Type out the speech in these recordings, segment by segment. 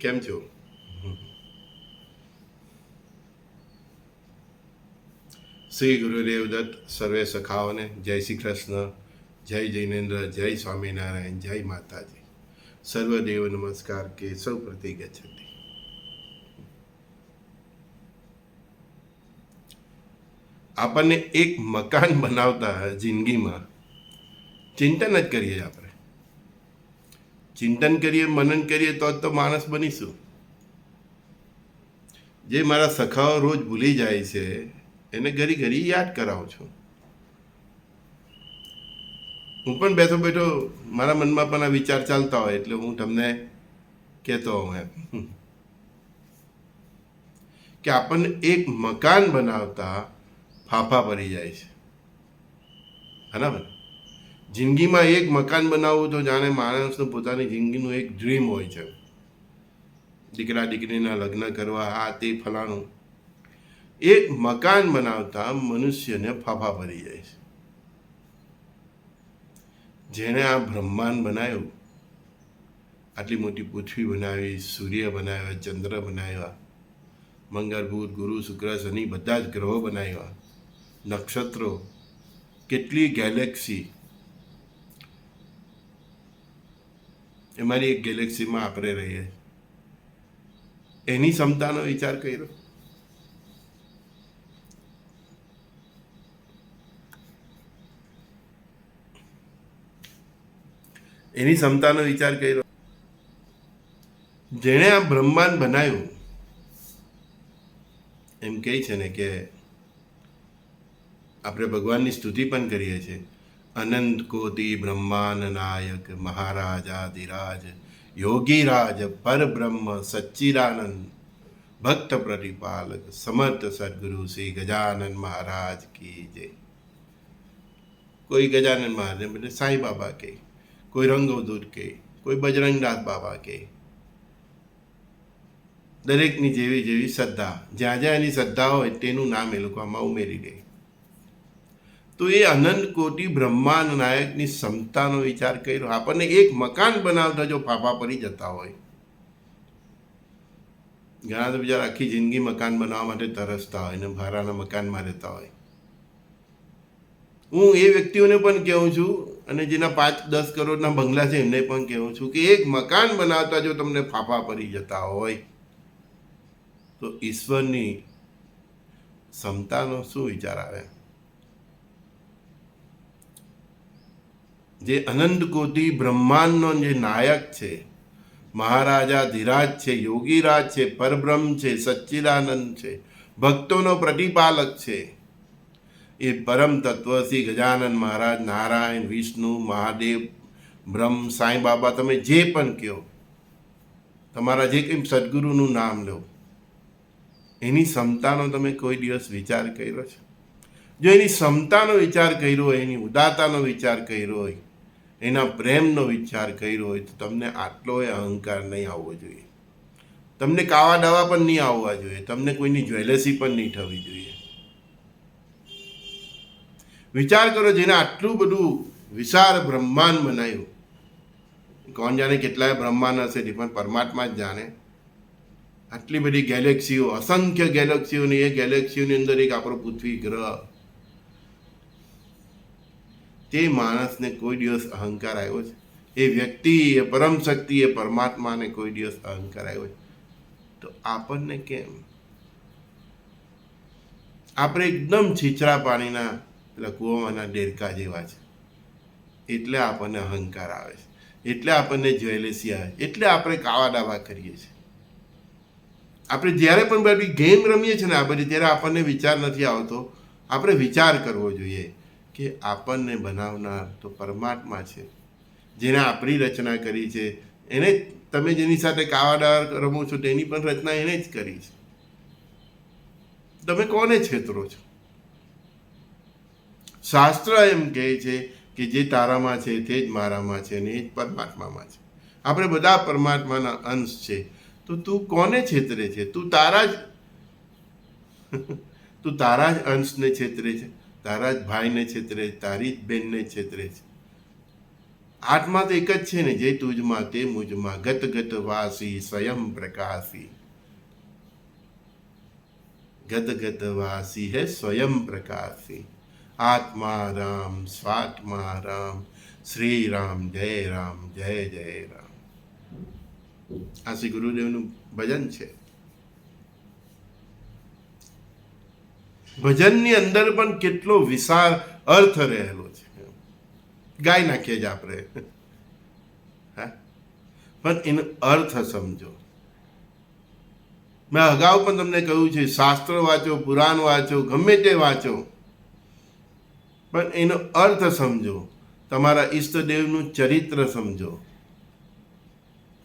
કેમ છો શ્રી ગુરુદેવ દત્ત સર્વે સખાઓને જય શ્રી કૃષ્ણ, જય જૈનેન્દ્ર, જય સ્વામિનારાયણ, જય માતાજી. સર્વદેવ નમસ્કાર કે સૌ પ્રતિ ગચ્છતિ. આપણને એક મકાન બનાવતા જિંદગીમાં. ચિંતન જ કરીએ આપણે. ચિંતન કરીએ, મનન કરીએ, તો જ તો માણસ બનીશું. જે મારા સખાઓ રોજ ભૂલી જાય છે, એને ઘડી ઘડી યાદ કરાવું છું. હું પણ બેઠો બેઠો મારા મનમાં પણ આ વિચાર ચાલતા હોય, એટલે હું તમને કહેતો હોઉં એમ. કે આપણને એક મકાન બનાવતા ફાફા પડી જાય છે. બરાબર? જિંદગીમાં એક મકાન બનાવવું તો જાણે માણસનું પોતાની જિંદગીનું એક ડ્રીમ હોય છે. દીકરા, દીકરીના લગ્ન કરવા, આ તે ફલાણું. એક મકાન બનાવતા મનુષ્યને ફાફા ભરી જાય છે. જેણે આ બ્રહ્માંડ બનાવ્યું, આટલી મોટી પૃથ્વી બનાવી, સૂર્ય બનાવ્યા, ચંદ્ર બનાવ્યા મંગળ બુધ ગુરુ, શુક્ર, શનિ, બધા જ ગ્રહો બનાવ્યા, નક્ષત્રો, કેટલી ગેલેક્સી એમાંની એક ગેલેક્સીમાં આપણે રહીએ. એની ક્ષમતાનો વિચાર કર્યો. એની ક્ષમતાનો વિચાર કર્યો. જેણે આ બ્રહ્માંડ બનાવ્યું, એમ કહે છે ને કે આપણે ભગવાનની સ્તુતિ પણ કરીએ છીએ. અનંત કોટી બ્રહ્માંડ નાયક મહારાજાધિરાજ, યોગીરાજ, પરબ્રહ્મ, સચ્ચિદાનંદ ભક્ત પ્રતિપાલક સમર્થ સદગુરુ શ્રી ગજાનન મહારાજ કી જય. કોઈ ગજાનન મહારાજ એટલે સાંઈ બાબા કે, કોઈ રંગવદૂત કે, કોઈ બજરંગનાથ બાબા કે. દરેકની જેવી જેવી શ્રદ્ધા, જ્યાં જ્યાં એની શ્રદ્ધા હોય તેનું નામ એ લોકો આમાં ઉમેરી દે. તો એ અનંત કોટી બ્રહ્માંડ નાયકની ક્ષમતાનો વિચાર કર્યો. આપણને એક મકાન બનાવતા જો ફાફા પડી જતા હોય. ઘણા તો બિચારા આખી જિંદગી મકાન બનાવવા માટે તરસતા હોય ને ભાડાના મકાનમાં રહેતા હોય. હું એ વ્યક્તિઓને પણ કહું છું અને જેના પાંચ દસ કરોડના બંગલા છે એમને પણ કહું છું કે એક મકાન બનાવતા જો તમને ફાફા પડી જતા હોય, તો ઈશ્વરની ક્ષમતાનો શું વિચાર આવે? જે અનંત કોટી બ્રહ્માંડનો જે નાયક છે, મહારાજા ધીરાજ છે, યોગીરાજ છે, પરબ્રહ્મ છે, સચ્ચિદાનંદ છે, ભક્તોનો પ્રતિપાલક છે. એ પરમ તત્વ શ્રી ગજાનંદ મહારાજ, નારાયણ, વિષ્ણુ, મહાદેવ, બ્રહ્મ, સાંઈ બાબા, તમે જે પણ કહો, તમારા જે કંઈ સદગુરુનું નામ લો, એની ક્ષમતાનો તમે કોઈ દિવસ વિચાર કર્યો છે? જો એની ક્ષમતાનો વિચાર કર્યો હોય, એની ઉદારતાનો વિચાર કર્યો હોય એના પ્રેમનો વિચાર કર્યો હોય તો તમને આટલો એ અહંકાર નહીં આવવો જોઈએ. તમને કાવા દાવા પણ નહીં આવવા જોઈએ. તમને કોઈની જ્વેલસી પણ નહીં થવી જોઈએ. વિચાર કરો જેને આટલું બધું વિશાળ બ્રહ્માંડ બનાવ્યું. કોણ જાણે કેટલાય બ્રહ્માંડ હશે તે પણ પરમાત્મા જ જાણે. આટલી બધી ગેલેક્સીઓ અસંખ્ય ગેલેક્સીઓની એ ગેલેક્સીઓની અંદર એક આપણો પૃથ્વી ગ્રહ તે માણસને કોઈ દિવસ અહંકાર આવ્યો છે? એ વ્યક્તિ, એ પરમ શક્તિ, એ પરમાત્માને કોઈ દિવસ અહંકાર આવ્યો છે? તો આપણને કેમ? આપણે એકદમ છીછરા પાણીના પેલા કૂવામાંના ડેરકા જેવા છે. એટલે આપણને અહંકાર આવે છે. એટલે આપણને જ્વેલેસી આવે એટલે આપણે કાવા ડાવા કરીએ છીએ. આપણે જ્યારે પણ બધી ગેમ રમીએ છીએ ને આ બધી, ત્યારે આપણને વિચાર નથી આવતો. આપણે વિચાર કરવો જોઈએ. કે આપણને બનાવનાર તો પરમાત્મા છે. જેને આપણી રચના કરી છે. એને તમે જેની સાથે કાવાદાર રમો છો તેની પણ રચના એને જ કરી છે. તમે કોને છેતરો છો? શાસ્ત્ર એમ કહે છે કે જે તારામાં છે તે જ મારામાં છે અને એ જ પરમાત્મામાં છે. આપણે બધા પરમાત્માના અંશ છે. તો તું કોને છેતરે છે? તું તારા જ તું તારા જ અંશને છેતરે છે. તારા જ ભાઈને છેતરે, તારી જ બેનને છેતરે છે. આત્મા તો એક જ છે ને, જે તુજમાં તે મુજમાં. ગત ગત વાસી, સ્વયં પ્રકાશી. ગત ગત વાસી હે, સ્વયં પ્રકાશી. આત્મા રામ, સ્વાત્મા રામ. શ્રી રામ, જય રામ, જય જય રામ. આ શ્રી ગુરુદેવનું ભજન છે. ભજનની અંદર પણ કેટલો વિશાળ અર્થ રહેલો છે. ગાઈ નાખીએ જ આપણે. હા? પણ એનો અર્થ સમજો. મેં અગાઉ પણ તમને કહ્યું છે, શાસ્ત્ર વાંચો, પુરાણ વાંચો, ગમે તે વાંચો. પણ એનો અર્થ સમજો. તમારા ઈષ્ટદેવનું ચરિત્ર સમજો.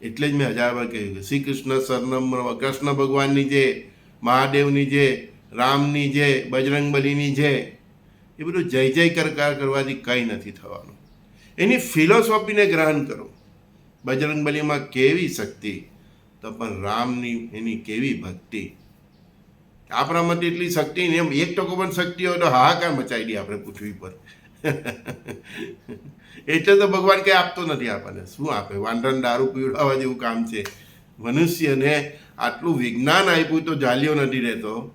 એટલે જ મેં હજાર વાર કહ્યું શ્રી કૃષ્ણ સરનમ કૃષ્ણ ભગવાનની જે, મહાદેવની જે રામની જે, બજરંગબલીની જે, એ બધું જય જય કરકાર કરવાથી કંઈ નથી થવાનું. એની ફિલોસોફીને ગ્રહણ કરો. બજરંગબલીમાં કેવી શક્તિ? તો પણ રામની એની કેવી ભક્તિ? આપણા માટે એટલી શક્તિ ને એમ એક ટકો પણ શક્તિ હોય તો હાહાકાર મચાવી દઈએ આપણે પૃથ્વી પર. એટલે તો ભગવાન કંઈ આપતો નથી આપણને. શું આપે? વાંઢણ દારૂ પીવડાવવા જેવું કામ છે. મનુષ્યને આટલું વિજ્ઞાન આપ્યું તો જાલ્યો નથી રહેતો.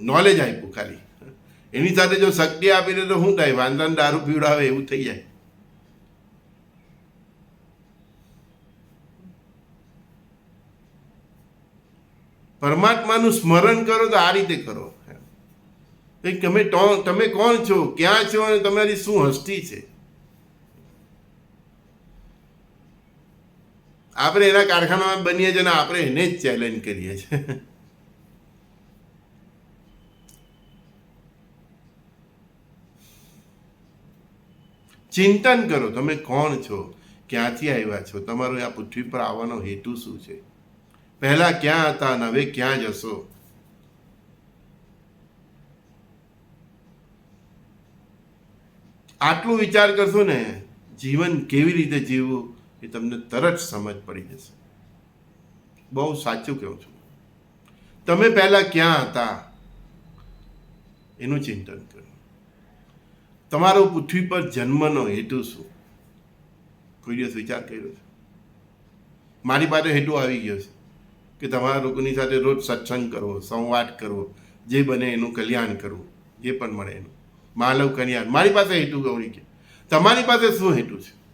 નોલેજ આપ્યું ખાલી. એની સાથે જો શક્તિ આપી દે તો શું થાય? વાંદરાને દારૂ પીવડાવે એવું થઈ જાય. પરમાત્માનું સ્મરણ કરો તો આ રીતે કરો. તમે તમે કોણ છો? ક્યાં છો? અને તમારી શું હસ્તી છે? આપણે એના કારખાનામાં બનીએ છીએ અને આપણે એને જ ચેલેન્જ કરીએ છીએ. ચિંતન કરો, તમે કોણ છો? ક્યાંથી આવ્યા છો? તમારો આ પૃથ્વી પર આવવાનો હેતુ શું છે? પહેલા ક્યાં હતા અને હવે ક્યાં જશો? આટલું વિચાર કરશો ને, જીવન કેવી રીતે જીવવું એ તમને તરત સમજ પડી જશે. બહુ સાચું કહું છું. તમે પહેલા ક્યાં હતા? એનું ચિંતન કરો. તમારો પૃથ્વી પર જન્મનો હેતુ શું? કોઈ દિવસ વિચાર કર્યો છે? મારી પાસે હેતુ આવી ગયો છે કે તમારા લોકોની સાથે રોજ સત્સંગ કરવો, સંવાદ કરવો, જે બને એનું કલ્યાણ કરવું, જે પણ મળે એનું. માનવ કલ્યાણ. મારી પાસે હેતુ ગૌરી કે. તમારી પાસે શું હેતુ છે?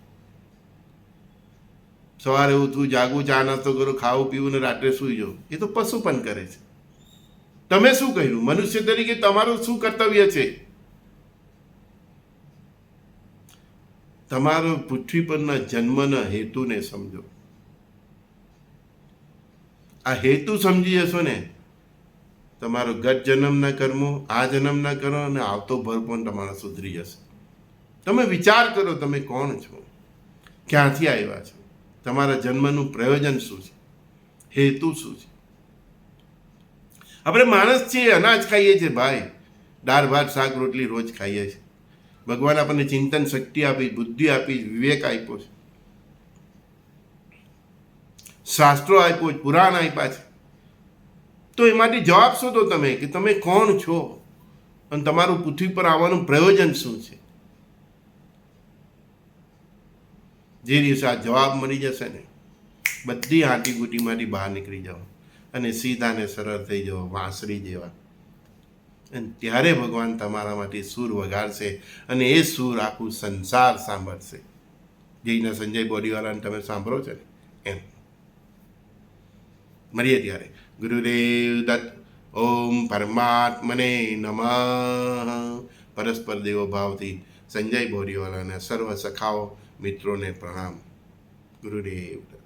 સવારે ઉઠવું, જાગવું, ચા નાસ્તો કરો, ખાવું, પીવું ને રાત્રે સૂઈ જવું. એ તો પશુ પણ કરે છે. તમે શું કર્યું? મનુષ્ય તરીકે તમારું શું કર્તવ્ય છે? તમારો પૃથ્વી પરના જન્મના હેતુને સમજો. આ હેતુ સમજી જશો ને, તમારો ગત જન્મના કર્મો, આ જન્મના કર્મો અને આવતો ભર પણ તમારો સુધરી જશે. તમે વિચાર કરો તમે કોણ છો? ક્યાંથી આવ્યા છો? તમારા જન્મનું પ્રયોજન શું છે? હેતુ શું છે? આપણે માણસ છીએ, અનાજ ખાઈએ છીએ, ભાઈ. દાળ, ભાત, શાક, રોટલી રોજ ખાઈએ છીએ. ભગવાન આપણને ચિંતન શક્તિ આપી, બુદ્ધિ આપી, વિવેક આપ્યો છે. શાસ્ત્રો આપ્યો છે, પુરાણ આપ્યા છે. તો એમાંથી જવાબ શોધો તમે કે તમે કોણ છો? અને તમારું પૃથ્વી પર આવવાનું પ્રયોજન શું છે? જે દિવસે આ જવાબ મળી જશે ને, બધી આંટી ગુટીમાંથી બહાર નીકળી જાઓ. અને સીધા ને સરળ થઈ જાઓ વાંસરી જેવા. અને ત્યારે ભગવાન તમારામાંથી સૂર વગાડશે અને એ સૂર આખું સંસાર સાંભળશે. જઈને સંજય બોડીવાલાને તમે સાંભળો છો ને? એમ. મળીએ ત્યારે. ગુરુદેવ દત્ત, ઓમ પરમાત્મને નમઃ. પરસ્પર દેવો ભાવથી સંજય બોરીવાલાના સર્વ સખાઓ મિત્રોને પ્રણામ. ગુરુદેવ